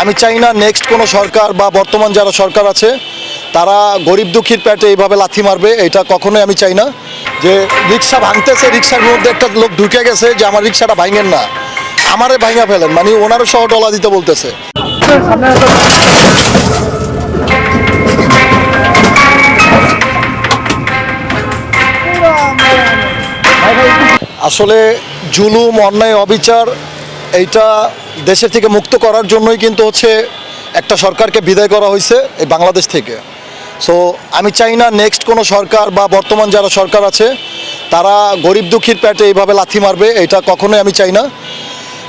আমি চাই না নেক্সট কোনো সরকার বা বর্তমান যারা সরকার আছে, তারা গরিব দুঃখীর পেটে এইভাবে লাথি মারবে, এটা কখনোই আমি চাই না। যে রিক্সা ভাঙতেছে, রিক্সার মধ্যে একটা লোক ঢুকে গেছে যে আমার রিক্সাটা ভাঙেন না। আমারে ভাঙা ফেলেন মানে ওনারও সহ ডলা দিতে বলতেছে। আসলে জুলুম, অন্যায়, অবিচার এইটা দেশের থেকে মুক্ত করার জন্যই কিন্তু হচ্ছে একটা সরকারকে বিদায় করা হয়েছে এই বাংলাদেশ থেকে। সো আমি চাই না নেক্সট কোনো সরকার বা বর্তমান যারা সরকার আছে, তারা গরিব দুঃখীর পেটে এইভাবে লাথি মারবে, এটা কখনোই আমি চাই না।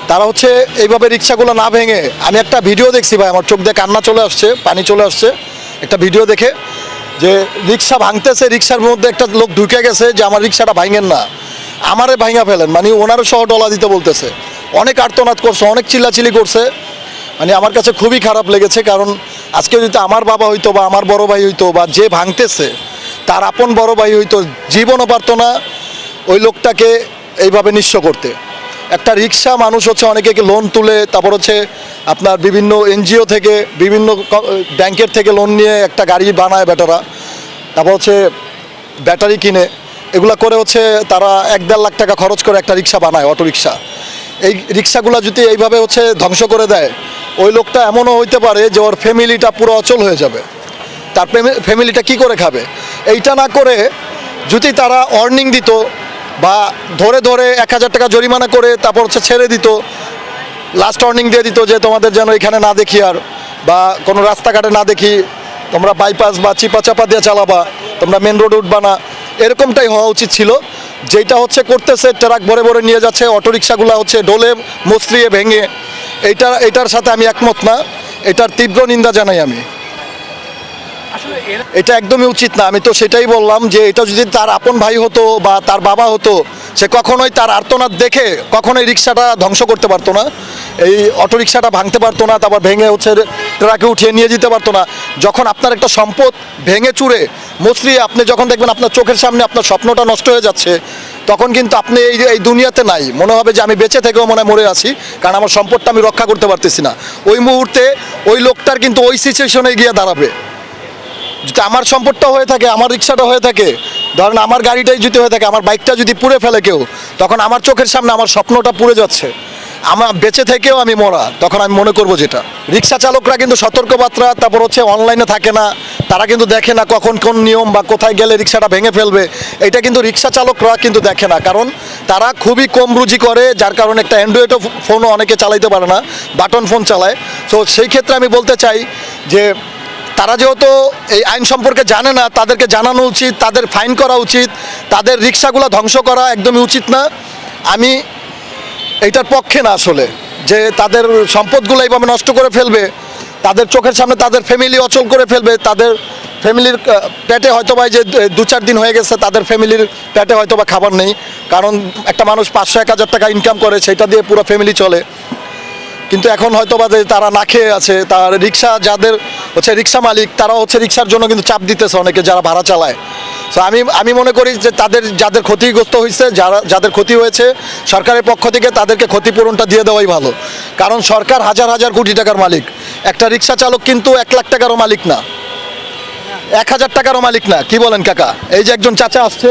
তারা হচ্ছে এইভাবে রিক্সাগুলো না ভেঙে, আমি একটা ভিডিও দেখছি ভাই, আমার চোখ দিয়ে কান্না চলে আসছে, পানি চলে আসছে, একটা ভিডিও দেখে যে রিক্সা ভাঙতেছে, রিক্সার মধ্যে একটা লোক ঢুকে গেছে যে আমার রিক্সাটা ভাঙেন না। আমারে ভাঙা ফেলেন মানে ওনারও সহ ডলা দিতে বলতেছে। অনেক আর্তনাদ করছে, অনেক চিল্লাচিলি করছে। মানে আমার কাছে খুবই খারাপ লেগেছে, কারণ আজকে যদি আমার বাবা হইতো বা আমার বড় ভাই হইতো বা যে ভাঙতেছে, তার আপন বড় ভাই হইতো, জীবনও পারতো না ওই লোকটাকে এইভাবে নিঃস্ব করতে। একটা রিক্সা মানুষ হচ্ছে অনেকে লোন তুলে, তারপর হচ্ছে আপনার বিভিন্ন এনজিও থেকে, বিভিন্ন ব্যাংকের থেকে লোন নিয়ে একটা গাড়ি বানায় বেটারা। তারপর হচ্ছে ব্যাটারি কিনে এগুলা করে হচ্ছে তারা এক দেড় লাখ টাকা খরচ করে একটা রিক্সা বানায় অটো রিক্সা এই রিক্সাগুলো যদি এইভাবে হচ্ছে ধ্বংস করে দেয়, ওই লোকটা এমনও হইতে পারে যে ওর ফ্যামিলিটা পুরো অচল হয়ে যাবে। তার ফ্যামিলিটা কি করে খাবে? এইটা না করে যদি তারা অর্নিং দিত বা ধরে ধরে এক হাজার টাকা জরিমানা করে তারপর হচ্ছে ছেড়ে দিত লাস্ট অর্নিং দিয়ে দিত যে তোমাদের যেন এখানে না দেখি আর, বা কোনো রাস্তাঘাটে না দেখি, তোমরা বাইপাস বা চিপা চাপা দিয়ে চালাবা, তোমরা মেন রোড উঠবা না এরকমটাই হওয়া উচিত ছিল। যেটা হচ্ছে করতেছে ট্রাক ভরে ভরে নিয়ে যাচ্ছে অটোরিকশাগুলো হচ্ছে ডোলে মসলিয়ে ভেঙে। এইটা এটার সাথে আমি একমত না। এটার তীব্র নিন্দা জানাই আমি। এটা একদমই উচিত না। আমি তো সেটাই বললাম যে এটা যদি তার আপন ভাই হতো বা তার বাবা হতো সে কখনোই তার আর্তনাদ দেখে কখনোই রিক্সাটা ধ্বংস করতে পারতো না। এই অটো রিক্সাটা ভাঙতে পারতো না তারপর ভেঙে হচ্ছে ট্রাকে উঠিয়ে নিয়ে যেতে পারতো না। যখন আপনার একটা সম্পদ ভেঙে চুরে মসলিয়ে আপনি যখন দেখবেন আপনার চোখের সামনে আপনার স্বপ্নটা নষ্ট হয়ে যাচ্ছে, তখন কিন্তু আপনি এই এই দুনিয়াতে নাই। মনে হবে যে আমি বেঁচে থেকেও মনে মরে আছি, কারণ আমার সম্পদটা আমি রক্ষা করতে পারতেছি না। ওই মুহূর্তে ওই লোকটার কিন্তু ওই সিচুয়েশনে গিয়ে দাঁড়াবে। যদি আমার সম্পদটা হয়ে থাকে, আমার রিক্সাটা হয়ে থাকে, ধরেন আমার গাড়িটাই যদি হয়ে থাকে, আমার বাইকটা যদি পুড়ে ফেলে কেউ, তখন আমার চোখের সামনে আমার স্বপ্নটা পুড়ে যাচ্ছে। আমার বেঁচে থেকেও আমি মরা। তখন আমি মনে করব যেটা। রিক্সা চালকরা কিন্তু সতর্কবার্তা, তারপর হচ্ছে অনলাইনে থাকে না। তারা কিন্তু দেখে না কখন কোন নিয়ম বা কোথায় গেলে রিক্সাটা ভেঙে ফেলবে। এটা কিন্তু রিক্সা চালকরা কিন্তু দেখে না। কারণ তারা খুবই কম রুজি করে, যার কারণে একটা অ্যান্ড্রয়েডও ফোনও অনেকে চালাইতে পারে না, বাটন ফোন চালায়। তো সেই ক্ষেত্রে আমি বলতে চাই যে, তারা যেহেতু এই আইন সম্পর্কে জানে না, তাদেরকে জানানো উচিত, তাদের ফাইন করা উচিত, তাদের রিক্সাগুলো ধ্বংস করা একদমই উচিত না। আমি এইটার পক্ষে না আসলে। যে তাদের সম্পদগুলো এইভাবে নষ্ট করে ফেলবে, তাদের চোখের সামনে তাদের ফ্যামিলি অচল করে ফেলবে, তাদের ফ্যামিলির পেটে হয়তো বা যে দু চার দিন হয়ে গেছে, তাদের ফ্যামিলির পেটে হয়তো বা খাবার নেই। কারণ একটা মানুষ পাঁচশো এক হাজার টাকা ইনকাম করে, সেটা দিয়ে পুরো ফ্যামিলি চলে। কিন্তু এখন হয়তো বা তারা না খেয়ে আছে, তার রিক্সা যাদের হচ্ছে রিক্সা মালিক তারা হচ্ছে রিক্সার জন্য কিন্তু চাপ দিতেছে অনেকে যারা ভাড়া চালায়। তো আমি আমি মনে করি যে তাদের, যাদের ক্ষতিগ্রস্ত হয়েছে, যারা, যাদের ক্ষতি হয়েছে, সরকারের পক্ষ থেকে তাদেরকে ক্ষতিপূরণটা দিয়ে দেওয়াই ভালো। কারণ সরকার হাজার হাজার কোটি টাকার মালিক। একটা রিক্সা চালক কিন্তু এক লাখ টাকারও মালিক না। এক হাজার টাকারও মালিক না। কি বলেন কাকা? এই যে একজন চাচা আসছে,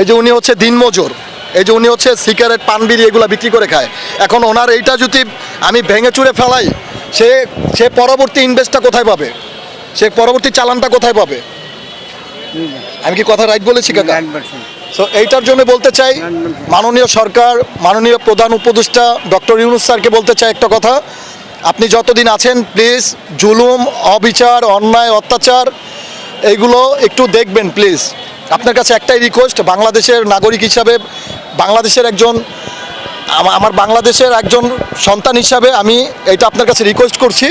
এই যে উনি হচ্ছে দিনমজুর। এই যে উনি হচ্ছে সিগারেট, পান বিড়ি এগুলো বিক্রি করে খায়। এখন ওনার এইটা যদি আমি ভেঙে চুরে ফেলাই, সে সে পরবর্তী ইনভেস্টটা কোথায় পাবে? সে পরবর্তী চালানটা কোথায় পাবে? আমি কি কথা রাইট বলেছি কাকা? সো এইটার জন্য বলতে চাই মাননীয় সরকার মাননীয় প্রধান উপদেষ্টা ডক্টর ইউনুস স্যারকে বলতে চাই একটা কথা। আপনি যতদিন আছেন প্লিজ জুলুম অবিচার অন্যায় অত্যাচার এইগুলো একটু দেখবেন প্লিজ আপনার কাছে একটাই রিকোয়েস্ট বাংলাদেশের নাগরিক হিসাবে বাংলাদেশের একজন আমার বাংলাদেশের একজন সন্তান হিসাবে আমি এটা আপনার কাছে রিকোয়েস্ট করছি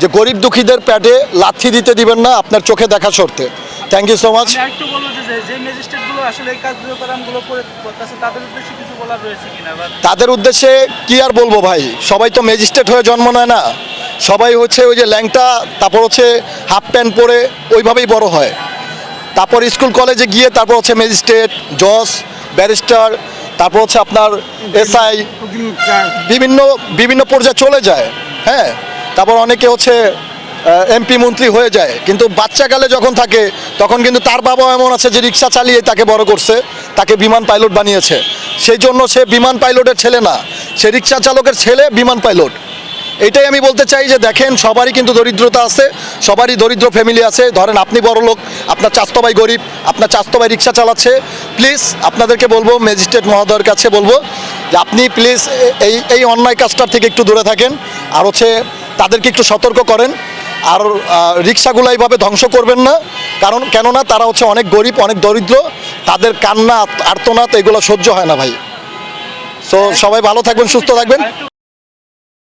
যে গরিব দুঃখীদের প্যাডে লাথি দিতে দিবেন না আপনার চোখে দেখা শর্তে। থ্যাংক ইউ সো মাচ আরেকটু বলব যে ম্যাজিস্ট্রেটগুলো আসলে এই কার্যক্রমগুলো করে তাদের উদ্দেশ্যে কিছু বলার রয়েছে কিনা? তাদের উদ্দেশ্যে কি আর বলব ভাই? সবাই তো ম্যাজিস্ট্রেট হয়ে জন্ম নেয় না। সবাই হচ্ছে ওই যে ল্যাংটা তারপর হচ্ছে হাফ প্যান্ট পরে ওইভাবেই বড় হয়। তারপর স্কুল কলেজে গিয়ে তারপর হচ্ছে ম্যাজিস্ট্রেট জজ ব্যারিস্টার তারপর হচ্ছে আপনার এসআই বিভিন্ন বিভিন্ন পর্যায়ে চলে যায়। হ্যাঁ? তারপর অনেকে হচ্ছে এমপি মন্ত্রী হয়ে যায়। কিন্তু বাচ্চাকালে যখন থাকে, তখন কিন্তু তার বাবা এমন আছে যে রিক্সা চালিয়ে তাকে বড় করছে, তাকে বিমান পাইলট বানিয়েছে। সেই জন্য সে বিমান পাইলটের ছেলে না, সে রিক্সা চালকের ছেলে বিমান পাইলট। এটাই আমি বলতে চাই যে দেখেন, সবারই কিন্তু দরিদ্রতা আছে, সবারই দরিদ্র ফ্যামিলি আছে। ধরেন আপনি বড় লোক, আপনার চাস্তবাই গরিব, আপনার চাস্তবাই রিক্সা চালাচ্ছে। প্লিজ আপনাদেরকে বলব ম্যাজিস্ট্রেট মহোদয়ের কাছে বলব, যে আপনি প্লিজ এই এই অন্যায় কাজটার থেকে একটু দূরে থাকেন। আর হচ্ছে তাদেরকে একটু সতর্ক করেন। আর রিক্সাগুলো এইভাবে ধ্বংস করবেন না। কারণ কেননা তারা হচ্ছে অনেক গরিব, অনেক দরিদ্র। তাদের কান্না, আর্তনাদ এগুলো সহ্য হয় না ভাই। সো সবাই ভালো থাকবেন, সুস্থ থাকবেন।